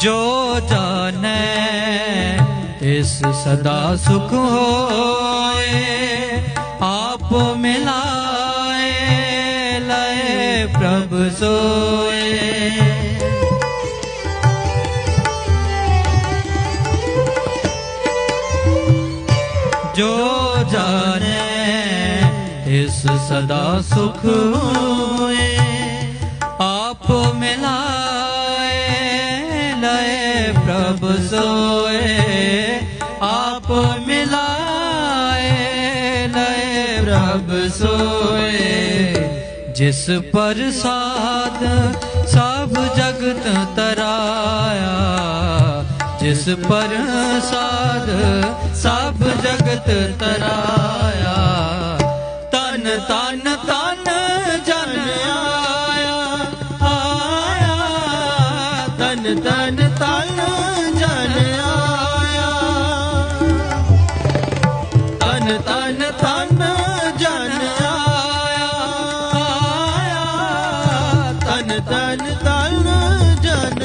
ਜੋ ਜਾਣੈ, ਇਸ ਸਦਾ ਸੁਖ ਹੋਏ। ਆਪ ਮਿਲਾਏ, ਲਏ ਪ੍ਰਭ ਸੋਏ। ਜੋ ਜਾਣੈ, ਇਸ ਸਦਾ ਸੁਖ ਹੋਏ। ਆਪ ਮਿਲਾ ਲਏ ਪ੍ਰਭ ਸੋਏ ਆਪ ਮਿਲਾਏ ਲਏ ਪ੍ਰਭ ਸੋਏ ਜਿਸ ਪ੍ਰਸਾਦ ਸਭ ਜਗਤ ਤਰਾਇਆ ਜਿਸ ਪ੍ਰਸਾਦ ਸਭ ਜਗਤ ਤਰਾਇਆ ਤਨ ਤਨ ਤਨ ਜਨ ਆਇਆ। ਤਨ ਤਨ ਤਨ ਜਨ ਆਇਆ। ਆਇਆ ਤਨ ਤਨ ਤਨ ਜਨ